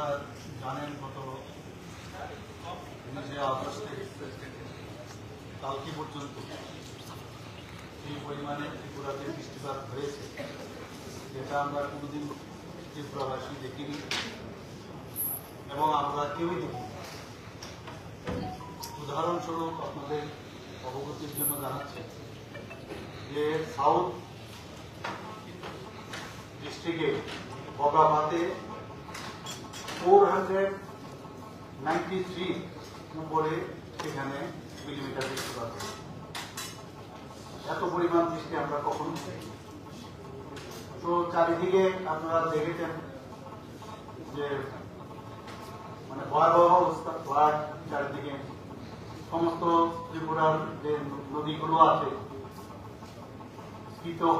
আপনারা জানেন গত কালকে পর্যন্ত এই পরিমাণে ত্রিপুরাতে বৃষ্টিপাত হয়েছে। যেটা আমরা কোনোদিন ত্রিপুরাবাসী দেখিনি এবং আমরা কেউই দেখিনি। উদাহরণস্বরূপ আপনাদের অবগতির জন্য জানাচ্ছি যে সাউথ ডিস্ট্রিক্টে বগাবাতে চারিদিকে আপনারা দেখেছেন যে মানে ভয়াবহ অবস্থা, ফ্লাড চারিদিকে। সমস্ত ত্রিপুরার যে নদীগুলো আছে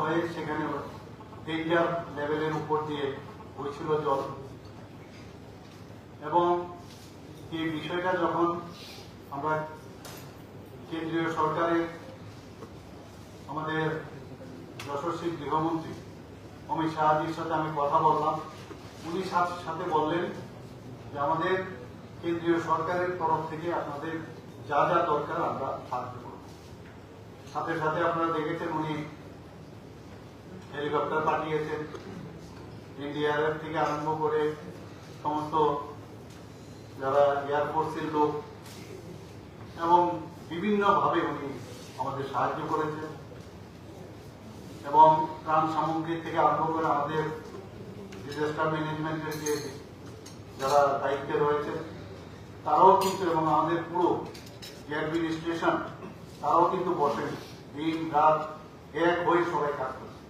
হয়ে সেখানে ডেঞ্জার লেভেলের উপর দিয়ে বইছিল জল। এবং এই বিষয়টা যখন আমরা কেন্দ্রীয় সরকারের আমাদের যশস্বী গৃহমন্ত্রী অমিত শাহজির সাথে আমি কথা বললাম, উনি সাথে বললেন যে আমাদের কেন্দ্রীয় সরকারের তরফ থেকে আপনাদের যা যা দরকার আমরা সাহায্য করব। সাথে সাথে আপনারা দেখেছেন উনি হেলিকপ্টার পাঠিয়েছেন, এনডিআরএফ থেকে আরম্ভ করে সমস্ত যারা এয়ারফোর্সের লোক, এবং বিভিন্নভাবে উনি আমাদের সাহায্য করেছেন। এবং ত্রাণ সামগ্রী থেকে আরম্ভ করে আমাদের ডিজাস্টার ম্যানেজমেন্টের যে যারা দায়িত্বে রয়েছে, তারাও কিন্তু, এবং আমাদের পুরো যে অ্যাডমিনিস্ট্রেশন তারাও কিন্তু বসেন। দিন, রাত এক হয়ে সবাই কাজ করছে।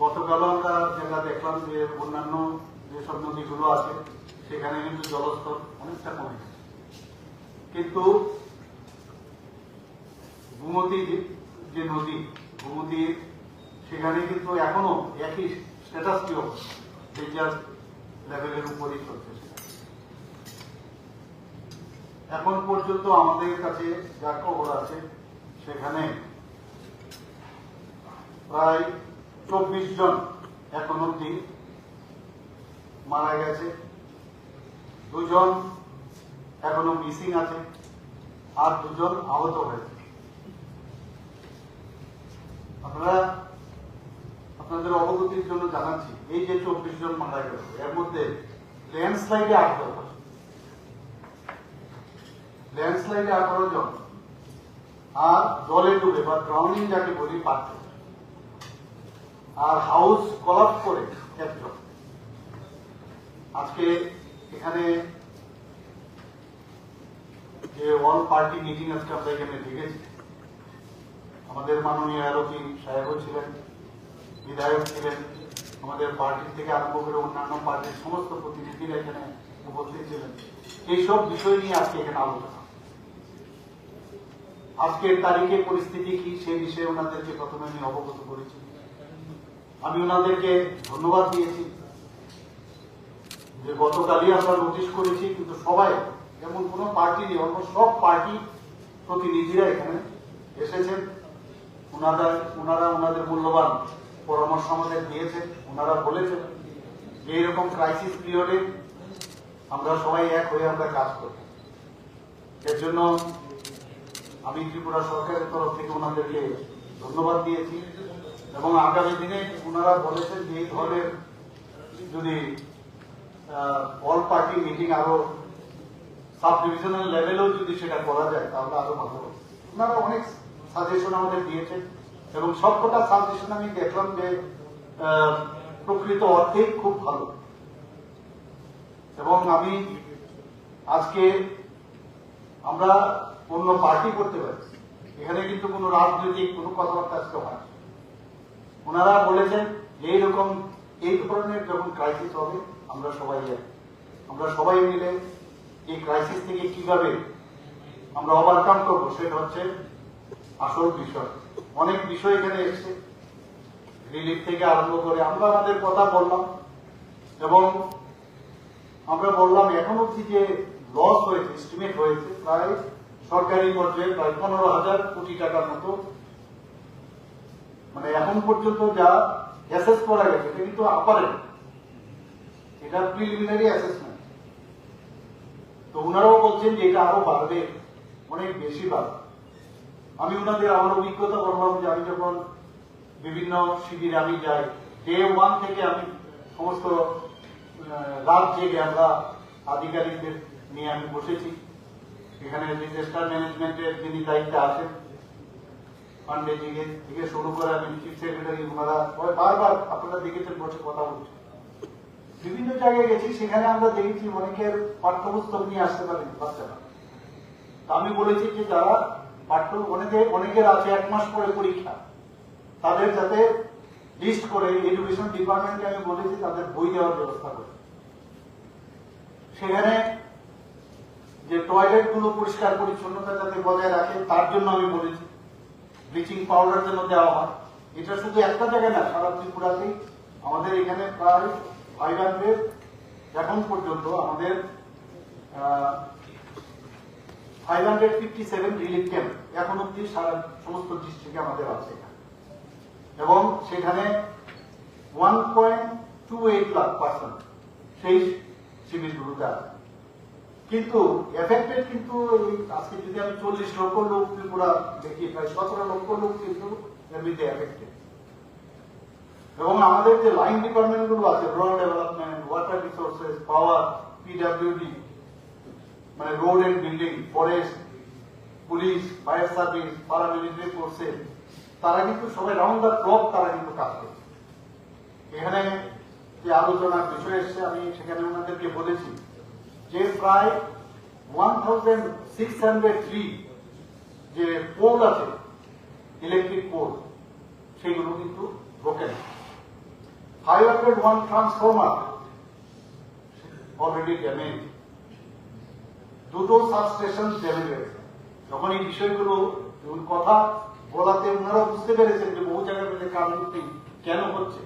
গতকালও আমরা যেটা দেখলাম যে অন্যান্য যেসব নদীগুলো আছে সেখানে কিন্তু জলস্তর অনেকটা কমে গেছে। কিন্তু গুমতি যে- নদী গুমতি সেখানে কিন্তু এখনও একই স্ট্যাটাস কি ডেঞ্জার লেভেলের উপরই চলছে এখন পর্যন্ত আমাদের কাছে যা খবর আছে, সেখানে প্রায় চব্বিশ জন এখন অব্দি মারা গেছে। দুজন এখনও মিসিং আছে আর দুজন আহত হয়েছে। আপনারা আপনাদের অবগতির জন্য জানাচ্ছি, এই যে চব্বিশ জন মারা গেল, এর মধ্যে ল্যান্ডস্লাইডে আঠারো জন ল্যান্ডস্লাইডে আঠারো জন আর জলে ডুবে বা ড্রাউনিং যাকে বলি পাঁচজন আর হাউস কলাপ করে একজন। আজকে এখানে যে অল পার্টি মিটিং আজকে আমরা এখানে ডেকেছি আমাদের মাননীয় আরোপী সাহেবও ছিলেন, বিধায়ক ছিলেন, আমাদের পার্টি থেকে আরম্ভ করে অন্যান্য পার্টির সমস্ত প্রতিনিধিরা এখানে উপস্থিত ছিলেন। এইসব বিষয় নিয়ে আজকে এখানে আলোচনা। আজকের তারিখে পরিস্থিতি কি সে বিষয়ে ওনাদেরকে প্রথমে আমি অবগত করেছি। আমি ওনাদেরকে ধন্যবাদ দিয়েছি। যে গতকালই আমরা নোটিশ করেছি, কিন্তু সবাই যেমন কোনো পার্টি নেই, অন্য সব পার্টি প্রতিনিধিরা এখানে এসেছেন। ওনারা ওনারা ওনাদের মূল্যবান পরামর্শ আমাদের দিয়েছেন ওনারা বলেছেন যে এরকম ক্রাইসিস পিরিয়ডে আমরা সবাই এক হয়ে আমরা কাজ করি এর জন্য আমি ত্রিপুরা সরকারের তরফ থেকে ওনাদেরকে ধন্যবাদ দিয়েছি এবং আগামী দিনে ওনারা বলেছেন যে এই ধরনের যদি অল পার্টি মিটিং আরও সাব ডিভিশনাল লেভেলেও যদি সেটা করা যায়, তাহলে আরও ভালো হবে। ওনারা অনেক সাজেশন আমাদের দিয়েছেন, এবং সবকটা সাজেশন আমি দেখলাম যে প্রকৃত অর্থেই খুব ভালো। এবং আমি আজকে আমরা অন্য পার্টি করতে পারি। এখানে কিন্তু কোনো রাজনৈতিক কোনো কথাবার্তা আজকে হয়। ওনারা বলেছেন, এইরকম, এই ধরনের যখন ক্রাইসিস হবে আমরা সবাই এক। আমরা সবাই মিলে এই ক্রাইসিস থেকে কীভাবে আমরা ওভারকাম করব সেটা হচ্ছে আসল বিষয়। অনেক বিষয় এখানে এসছে। রিলিফ থেকে আরম্ভ করে আমরা আমাদের কথা বললাম এবং আমরা বললাম এখন অব্দি যে লস হয়েছে এস্টিমেট হয়েছে, প্রায় সরকারি পর্যায়ে প্রায় পনেরো হাজার কোটি টাকার মতো। মানে এখন পর্যন্ত যা অ্যাসেস করা গেছে, এটা কিন্তু আপারে এটা প্রিলিমিনারি অ্যাসেসমেন্ট তো ওনারাও বলছেন যে এটা আরও বাড়বে, অনেক বেশি বাড়বে। আমি ওনাদের আমার অভিজ্ঞতা বললাম যে আমি যখন বিভিন্ন শিবিরে আমি যাই ডে ওয়ান থেকে আমি সমস্ত রাত জেগে আমরা আধিকারিকদের নিয়ে আমি বসেছি। এখানে ডিজাস্টার ম্যানেজমেন্টের যিনি দায়িত্বে আছেন পান্ডেজি থেকে শুরু করে আমি চিফ সেক্রেটারি ওনারা বারবার আপনারা দেখেছেন বসে কথা বলছে। বিভিন্ন জায়গায় গেছি, সেখানে আমরা দেখেছি অনেকের পাঠ্যপুস্তক নিয়ে আসতে পারেন, বাচ্চারা। তা আমি বলেছি যে যারা পাঠ্য, অনেকে, অনেকের আছে এক মাস পরে পরীক্ষা। তাদের যাতে লিস্ট করে এডুকেশন ডিপার্টমেন্টকে আমি বলেছি, তাদের বই দেওয়ার ব্যবস্থা করে। সেখানে যে টয়লেটগুলো পরিষ্কার পরিচ্ছন্নতা যাতে বজায় রাখে, তার জন্য আমি বলেছি। ব্লিচিং পাউডার যেন দেওয়া হয়। এটা শুধু একটা জায়গায় না, সারা ত্রিপুরাতেই। আমাদের এখানে প্রায় হান্ড্রেড এখন পর্যন্ত আমাদের five hundred fifty seven relief camp এখন অব্দি সারা সমস্ত ডিস্ট্রিক্টে আমাদের আছে এবং সেখানে one point two eight lakh person সেই শিবিরগুলোতে আছে। কিন্তু এফেক্টেড কিন্তু আজকে যদি আমি চল্লিশ লক্ষ লোক ত্রিপুরা দেখি প্রায় সতেরো লক্ষ লোক কিন্তু এমনিতে এফেক্টেড এবং আমাদের যে লাইন ডিপার্টমেন্টগুলো আছে rural development water resources power PWD মানে road and building forest police fire service paramilitary forces তারা কিন্তু সবাই রাউন্ড দ্য ক্লক তারা কিন্তু কাজ করছে। এখানে যে আলোচনার বিষয় এসছে, আমি সেখানে ওনাদেরকে বলেছি যে প্রায় one thousand six hundred three যে পোল আছে ইলেকট্রিক পোল সেগুলো কিন্তু broken five hundred one transformer already damage দুটো সাবস্টেশন ড্যামেজ যখন এই বিষয়গুলো কথা বলাতে ওনারা বুঝতে পেরেছেন যে বহু মধ্যে কারণটি কেন হচ্ছে।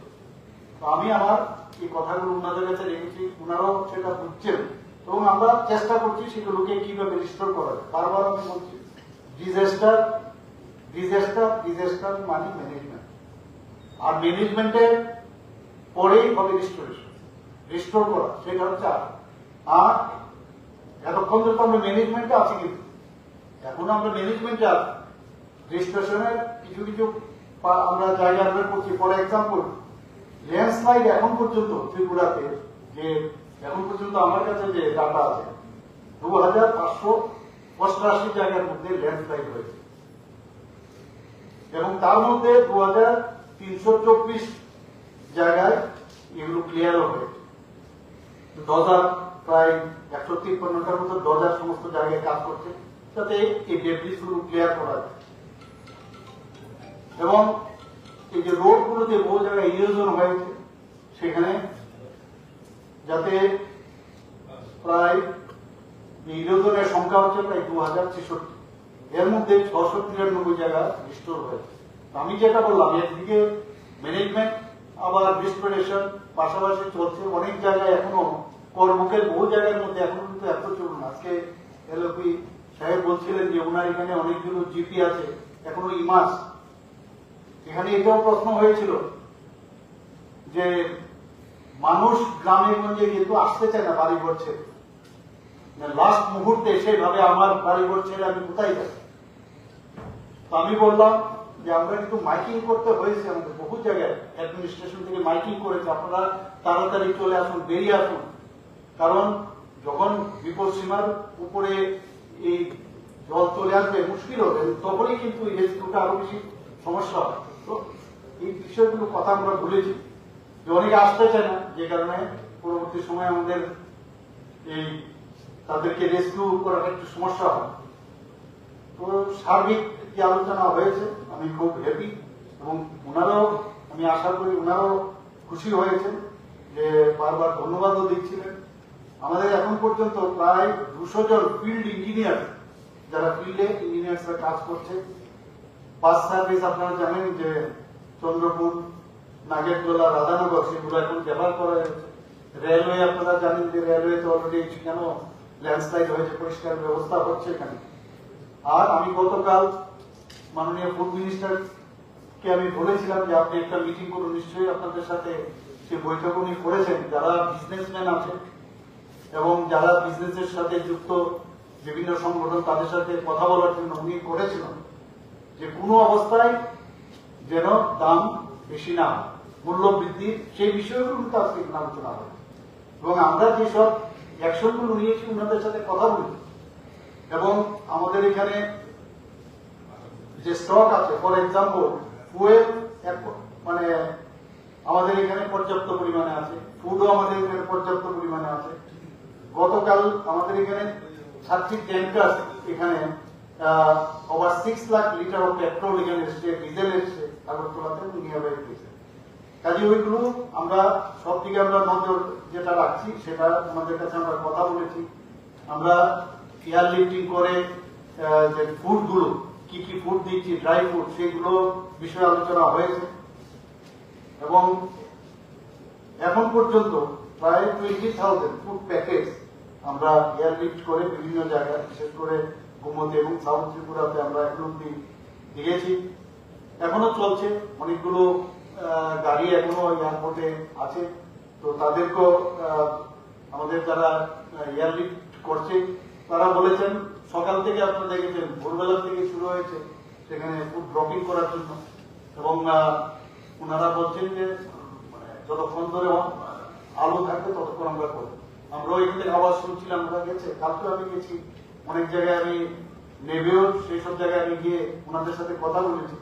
তো আমি আমার এই কথাগুলো ওনাদের কাছে রেখেছি, ওনারাও সেটা বুঝছেন এবং আমরা চেষ্টা করছি সেগুলোকে কীভাবে রিস্টোর করা যায়। বারবার আমি বলছি ডিজাস্টার ডিজাস্টার ডিজাস্টার মানে ম্যানেজমেন্ট আর ম্যানেজমেন্টের পরেই হবে রিস্টোরেশন রিস্টোর করা, সেটা হচ্ছে আর। এতক্ষণ তো আমরা ম্যানেজমেন্টে আছি কিন্তু। এখন আমরা ম্যানেজমেন্টে আছি। রেজিস্ট্রেশনের কিছু কিছু আমরা জায়গা বের করছি। ফর এক্সাম্পল ল্যান্ডস্লাইড এখন পর্যন্ত ত্রিপুরাতে যে, এখন পর্যন্ত আমার কাছে যে ডাটা আছে দু হাজার পাঁচশো অষ্টআশি জায়গার মধ্যে ল্যান্ডস্লাইড হয়েছে। এবং তার মধ্যে দু হাজার তিনশো চব্বিশ জায়গায় এগুলো ক্লিয়ারও হয়েছে ডজার প্রায় একশো তিপ্পান্নটার মতো ডজার সমস্ত জায়গায় কাজ করছে, যাতে এই ডেবরিসগুলো ক্লিয়ার করা যায়। এবং এই যে রোড গুলোতে বহু জায়গায় ইরোজন হয়েছে, সেখানে যাতে প্রায় ইরোজনের সংখ্যা হচ্ছে প্রায় দু হাজার ছেষট্টি। এর মধ্যে ছশো তিরানব্বই জায়গা রিস্টোর হয়েছে। আমি যেটা বললাম একদিকে ম্যানেজমেন্ট আবার রিস্টোরেশন পাশাপাশি চলছে অনেক জায়গায় এখনও, কর্মকের বহু জায়গার মধ্যে এখনও কিন্তু এত চলুন। আজকে এলপি সাহেব বলছিলেন যে ওনার এখানে অনেকগুলো জিপি আছে, এখনও ইমাস এখানে এটাও প্রশ্ন হয়েছিল যে মানুষ গ্রামে গঞ্জে কিন্তু আসতে চায় না বাড়ি ঘর ছেড়ে। লাস্ট মুহূর্তে সেভাবে আমার বাড়ি ঘর ছেড়ে আমি কোথায় যাই তো আমি বললাম যে আমরা কিন্তু মাইকিং করতে হয়েছে, আমাদের বহু জায়গায়। অ্যাডমিনিস্ট্রেশন থেকে মাইকিং করেছে, আপনারা তাড়াতাড়ি চলে আসুন, বেরিয়ে আসুন। কারণ যখন বিপদ সীমার উপরে এই জল চলে আসবে, মুশকিল হবে, তখনই কিন্তু এই রেস্কিউটা আরও বেশি সমস্যা হয় তো এই বিষয়গুলো কথা আমরা ভুলেছি যে অনেকে আসতে চায় না, যে কারণে পরবর্তী সময় আমাদের এই তাদেরকে রেস্কিউ করাটা একটু সমস্যা হয় তো সার্বিক যে আলোচনা হয়েছে, আমি খুব হ্যাপি এবং ওনারাও আমি আশা করি ওনারাও খুশি হয়েছেন যে বারবার ধন্যবাদও দিচ্ছিলেন। আমাদের এখন পর্যন্ত প্রায় দুশো জন ফিল্ড ইঞ্জিনিয়ার যারা ফিল্ডে ইঞ্জিনিয়ার্সরা কাজ করছে। বাস সার্ভিস আপনারা জানেন যে চন্দ্রপুর, নাগেরদোলা, রাধানগর সেগুলো এখন ব্যবহার করা যাচ্ছে রেলওয়ে আপনারা জানেন যে রেলওয়েতে অলরেডি কেন ল্যান্ডস্লাইড হয়েছে, পরিষ্কার ব্যবস্থা হচ্ছে এখানে। আর আমি গতকাল মাননীয় ফুড মিনিস্টার কে আমি বলেছিলাম যে আপনি একটা মিটিং করুন, নিশ্চয়ই আপনাদের সাথে সে বৈঠক উনি করেছেন। যারা বিজনেসম্যান আছে এবং যারা বিজনেসের সাথে যুক্ত বিভিন্ন সংগঠন, তাদের সাথে কথা বলার জন্য উনি করেছিলেন যে কোনো অবস্থায় যেন দাম বেশি না মূল্য বৃদ্ধি সেই বিষয়গুলো কিন্তু আজকে এখানে আলোচনা হবে। এবং আমরা যেসব অ্যাকশনগুলো নিয়েছি, ওনাদের সাথে কথা বলি এবং আমাদের এখানে যে স্টক আছে ফর এক্সাম্পল ফুয়েল মানে আমাদের এখানে পর্যাপ্ত পরিমাণে আছে ফুডও আমাদের এখানে পর্যাপ্ত পরিমাণে আছে। গতকাল আমাদের এখানে সাতটি ট্যাঙ্কার এখানে over six lakh litre of petrol এখানে এসছে ডিজেল এসছে, আগরতলাতে বাইরে দিয়েছে কাজে ওইগুলো আমরা সব দিকে আমরা নজর যেটা রাখছি, সেটা আমাদের কাছে আমরা কথা বলেছি। আমরা এয়ার লিফটিং করে যে ফুডগুলো কি কি ফুড দিচ্ছি ড্রাই ফুড সেগুলো বিষয়ে আলোচনা হয়েছে। এবং এখন পর্যন্ত প্রায় টোয়েন্টি থাউজেন্ড ফুড প্যাকেজ আমরা এয়ার লিফট করে বিভিন্ন জায়গায়, বিশেষ করে গোমতি এবং সাউথ ত্রিপুরাতে আমরা অব্দি দিয়েছি। এখনও চলছে, অনেকগুলো গাড়ি এখনও এয়ারপোর্টে আছে। তো তাদেরকেও আমাদের যারা এয়ার লিফট করছে তারা বলেছেন, সকাল থেকে আপনারা দেখেছেন, ভোরবেলা থেকে শুরু হয়েছে সেখানে ফুড ড্রপিং করার জন্য। এবং ওনারা বলছেন যে মানে যতক্ষণ ধরে আলো থাকবে ততক্ষণ আমরা করব। আমরাও এখান থেকে আওয়াজ শুনছিলাম, ওরা গেছে, কালকে আমি গেছি। অনেক জায়গায় আমি নেবেও সেই সব জায়গায় আমি গিয়ে ওনাদের সাথে কথা বলেছি।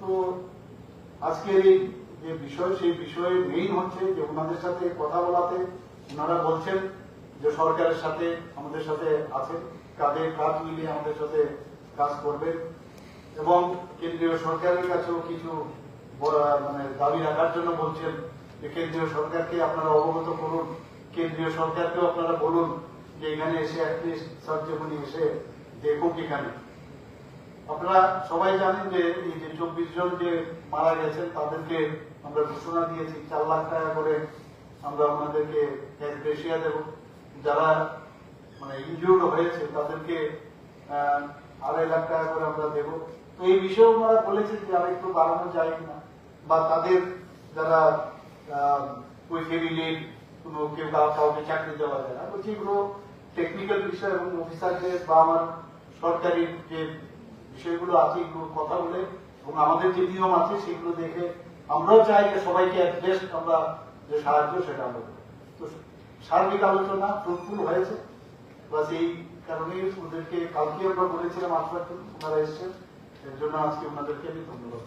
তো, আজকের এই যে বিষয়, সেই বিষয়ে মেইন হচ্ছে যে, ওনাদের সাথে কথা বলাতে ওনারা বলছেন যে সরকারের সাথে, আমাদের সাথে আছে কাঁধে কাঁধ মিলিয়ে আমাদের সাথে কাজ করবে। এবং কেন্দ্রীয় সরকারের কাছেও কিছু মানে দাবি রাখার জন্য বলছেন যে কেন্দ্রীয় সরকারকে আপনারা অবগত করুন। কেন্দ্রীয় সরকারকেও আপনারা বলুন যে এখানে এসে অ্যাটলিস্ট সার্জেমনি এসে দেখুক এখানে। আপনারা সবাই জানেন যে এই যে চব্বিশ জন যে মারা গেছেন, তাদেরকে আমরা ঘোষণা দিয়েছি, চার লাখ টাকা করে আমরা ক্যাশিয়া দেব। যারা মানে ইনজিউর্ড হয়েছে, তাদেরকে আড়াই লাখ টাকা করে আমরা দেব। তো এই বিষয়ে ওনারা বলেছেন যে আর একটু বাড়ানো যায় কিনা, বা তাদের যারা ওই ফ্যামিলির কোনো কেউ কাউ- কাউকে চাকরি দেওয়া যায় না। বলছি, এগুলো টেকনিক্যাল বিষয় এবং অফিসারদের বা আমার সরকারি যে বিষয়গুলো আছে এগুলো কথা বলে, এবং আমাদের যে নিয়ম আছে, সেগুলো দেখে আমরাও চাই যে সবাইকে অ্যাড্রেস আমরা যে সাহায্য সেটা আমরা তো সার্বিক আলোচনা ফ্রুটফুল হয়েছে। বাস এই কারণে ওদেরকে কালকে আমরা বলেছিলাম আসবার জন্য, ওনারা এসছেন। এর জন্য আজকে ওনাদেরকে আমি ধন্যবাদ